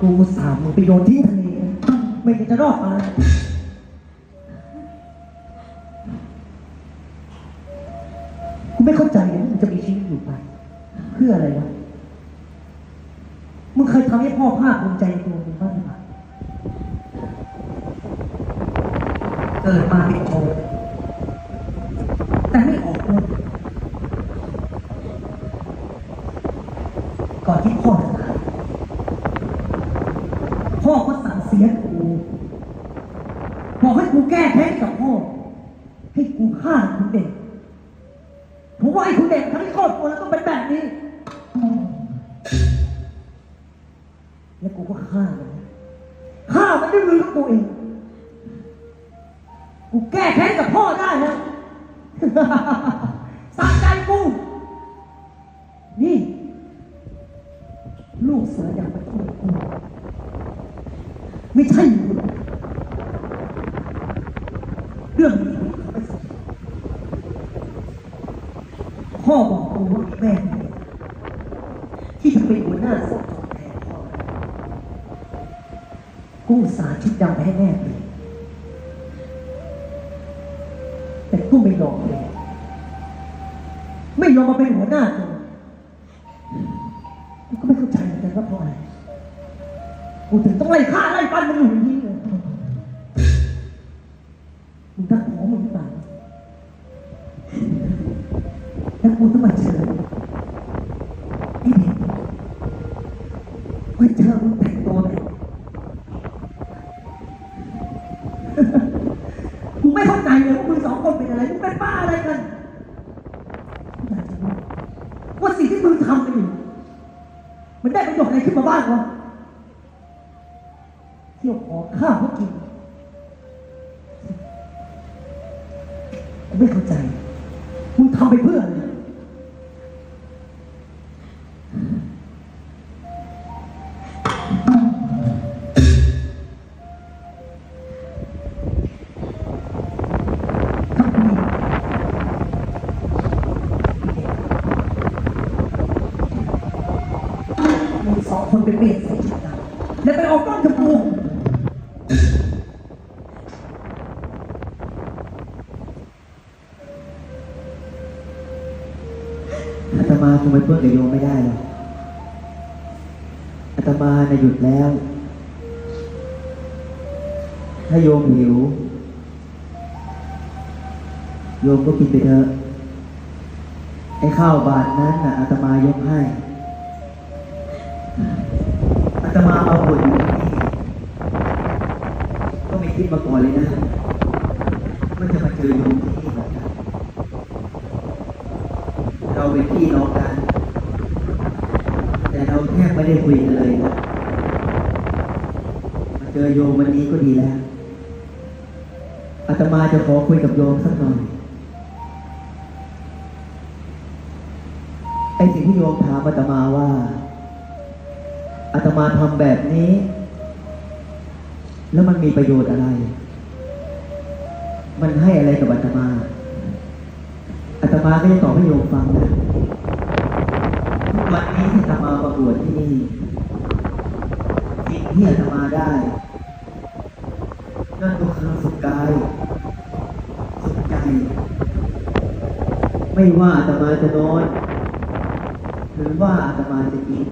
กูสาห์มึงไปโยนทิ้งทะเลไม่คิดจะรอดมากูไม่เข้าใจเลยว่ามึงจะมีชีวิตอยู่ไป เพื่ออะไรวะ มึงเคยทำให้พ่อภาคภูมิใจในตัวมึงบ้างไหรือเปล่าเกิดมาเป็นโจร มันด้วยมือของกูเอง กูแก้แค้นกับพ่อได้นะสะใจกู นี่ ลูกเสือดำมาช่วยกู ไม่ใช่มึงเรื่องนี้มึงทำไม่สำเร็จพ่อบอกกูว่ามีแม่คนเดียวที่จะเป็นหัวหน้าส่งจบแทนพ่อ กูอุตสาห์ชุดดำไปให้แม่เปลี่ยนแต่กูไม่ยอมเลย ไม่ยอมมาเป็นหัวหน้าตัวกูก็ไม่เข้าใจเหมือนกันว่าเพราะอะไรกูถึงต้องไล่ฆ่าไล่ฟันมันอยู่อย่างนี้เลยมึงรักหมอมึงหรือเปล่าแล้วกูต้องมาเจอไอ้เด็กมาเจอมึงแต่งตัวแบบกูไม่เข้าใจเลยว่ามึงสองคนเป็นอะไรมึงเป็นบ้าอะไรกันกูอยากจะรู้ว่าสิ่งที่มึงทำกันอยู่ มันได้ประโยชน์อะไรขึ้นมาบ้างวะ เที่ยวขอข้าวเขากินผมไม่เข้าใจ มึงทำไปเพื่ออะไรทำไมมึงสองคนเปลี่ยนใส่ชุดดำแล้วไปเอากล้องกับกู อาตมาคงไปเพื่อนกับโยมไม่ได้หรอกอาตมาน่ะหยุดแล้ว ถ้าโยมหิว โยมก็กินไปเถอะ ไอ้ข้าวบาทนั้นน่ะอาตมายกให้ อาตมาเอาบทอยู่ที่นี่ก็ไม่คิดมาก่อนเลยนะว่าจะมาเจอโยมที่นี่หรอกนะ เราเป็นพี่น้องกัน แต่เราแทบไม่ได้คุยกันเลยนะมา เจอโยมวันนี้ก็ดีแล้วอาตมาจะขอคุยกับโยมสักหน่อยไอ้สิ่งที่โยมถามอาตมาว่าอาตมาทำแบบนี้ แล้วมันมีประโยชน์อะไร มันให้อะไรกับอาตมาอาตมาก็จะตอบให้โยมฟังนะทุกวันนี้ที่อาตมาประกวดที่นี่สิ่งที่อาตมาได้ นั่นก็คือสุขกาย สุขใจ ไม่ว่าอาตมาจะนอนหรือว่าอาตมาจะกิน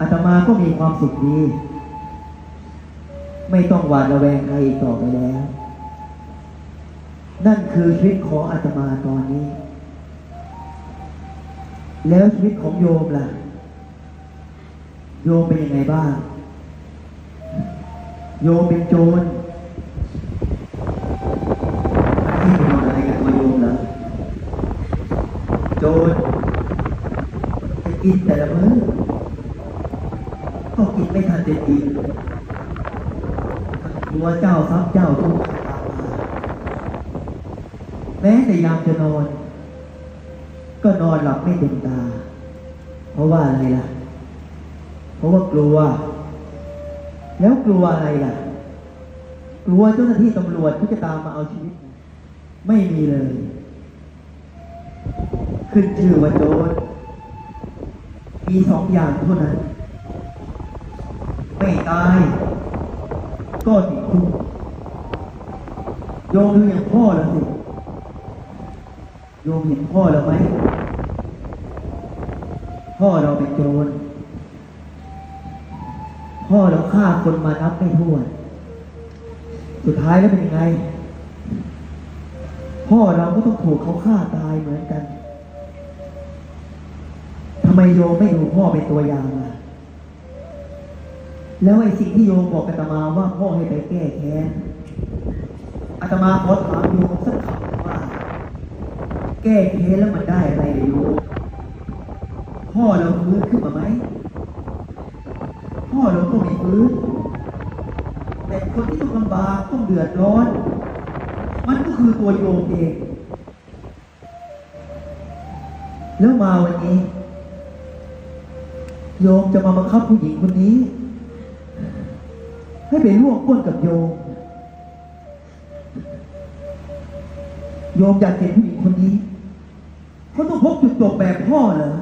อาตมาก็มีความสุขดี ไม่ต้องหวาดระแวงใครอีกต่อไปแล้ว นั่นคือชีวิตของอาตมาตอนนี้ แล้วชีวิตของโยมล่ะ โยมเป็นยังไงบ้าง โยมเป็นโจรที่เป็นอะไรกับตัวโยมเหรอโจรจะกินแต่ละมื้อก็กินไม่ทันจะกินกลัวเจ้าทรัพย์เจ้าทุกข์ตามมาแม้แต่ยามจะนอน ก็นอนหลับไม่เต็มตา เพราะว่าอะไรล่ะ เพราะว่ากลัว แล้วกลัวอะไรล่ะ กลัวเจ้าหน้าที่ตำรวจที่จะตามมาเอาชีวิต ไม่มีเลย ขึ้นชื่อว่าโจรมีสองอย่างเท่านั้น ไม่ตาย ก็ติดคุกโยมดูอย่างพ่อแล้วสิโยมเห็นพ่อเราไหมพ่อเราเป็นโจร พ่อเราฆ่าคนมานับไม่ถ้วน สุดท้ายแล้วเป็นยังไง พ่อเราก็ต้องถูกเขาฆ่าตายเหมือนกันทำไมโยมไม่ดูพ่อเป็นตัวอย่างล่ะแล้วไอ้สิ่งที่โยมบอกอาตมาว่าพ่อให้ไปแก้แค้นอาตมาขอถามโยมสักคำว่า แก้แค้นแล้วมันได้อะไรเลยโยมพ่อเราฟื้นขึ้นมาไหม พ่อเราก็ม่ฟื้น แต่คนที่ต้องลำบากต้องเดือดร้อน มันก็คือตัวโยมเอง แล้วมาวันนี้ โยมจะมาบังคับผู้หญิงคนนี้ ให้ไปร่วมก้นกับโยม โยมอยากเห็นผู้หญิงคนนี้เขาต้องพบจุดจบแบบพ่อเหรอ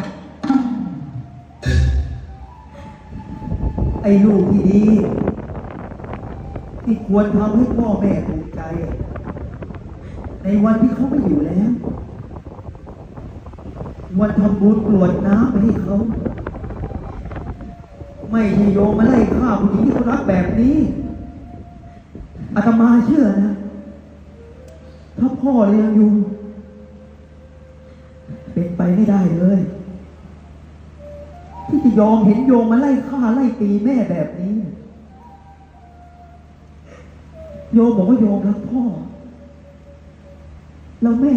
อ้ลูกที่ดีที่ควรทำให้พ่อแม่ภูมิใจ ในวันที่เขาไม่อยู่แล้ว วันทำบุญกรวดน้ำไปให้เขา ไม่ใช่โยมมาไล่ฆ่าผู้หญิงที่เขารักแบบนี้อาตมาเชื่อนะถ้าพ่อเรายังอยู่ เป็นไปไม่ได้เลย ที่ยอมเห็นโยมมาไล่ฆ่าไล่ตีแม่แบบนี้ โยมบอกว่าโยมรักพ่อ แล้วแม่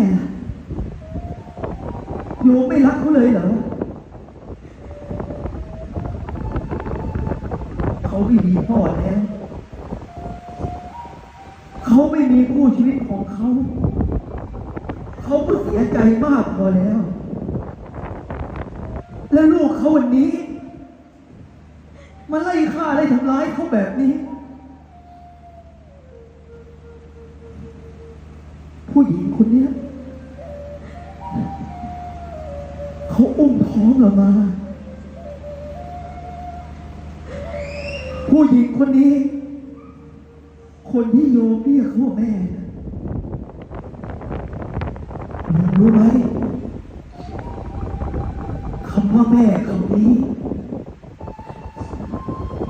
โยมไม่รักเขาเลยเหรอ เขาไม่มีพ่อแล้ว เขาไม่มีคู่ชีวิตของเขา เขาก็เสียใจมากพอแล้ว เขาวันนี้ มาไล่ฆ่าไล่ทำร้ายเขาแบบนี้ ผู้หญิงคนเนี้ยเขาอุ้มท้องเรามา ผู้หญิงคนนี้ คนที่โยมเรียกเขาว่าแม่นะรู้ไหมคำว่าแม่คำนี้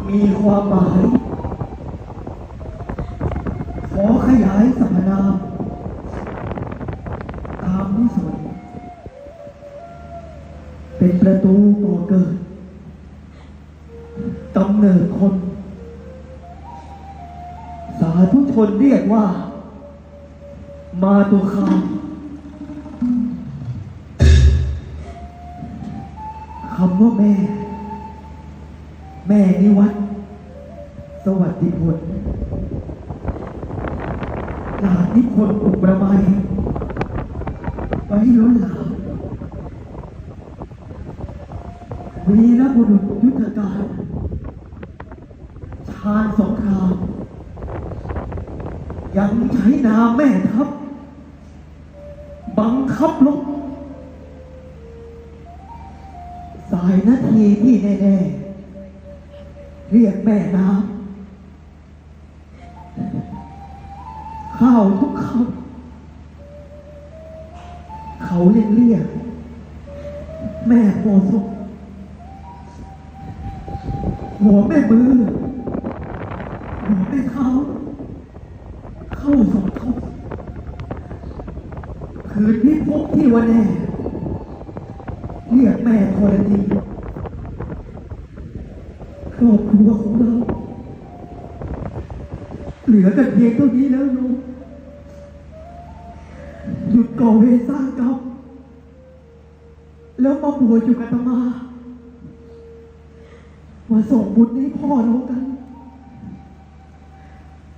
มี ความหมาย ขอขยายสรรพนาม ตามที่สวนเป็นประตูก่อเกิดกำเนิดคน สาธุชนเรียกว่า มาตุคามคำว่าแม่ แม่นิวัต สวัสดิผลหลานนิพนธ์อุประไมยไว้ล้นหลามวีรบุรุษยุทธการ ชาญสงคราม ยังใช้นามแม่ทัพ บังคับลบสายนาทีที่แน่ๆเรียกแม่น้ำ ข้าวทุกคำเขายังเรียก แม่โพศพหัวแม่มือหัวแม่เท้า เข้าสมทบคืนที่พบที่วันแน่เรียกแม่ธรณีครอบครัวของเรา เหลือกันเพียงเท่านี้แล้วโยมหยุด ก่อเวรสร้างกรรมแล้วมาบวชอยู่กับอาตมา มาส่งบุญให้พ่อเรากัน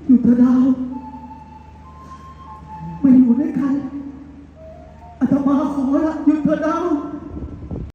อยู่เถอะดาวไม่อยู่ด้วยกันอาตมาขอละอยู่เถอะดาว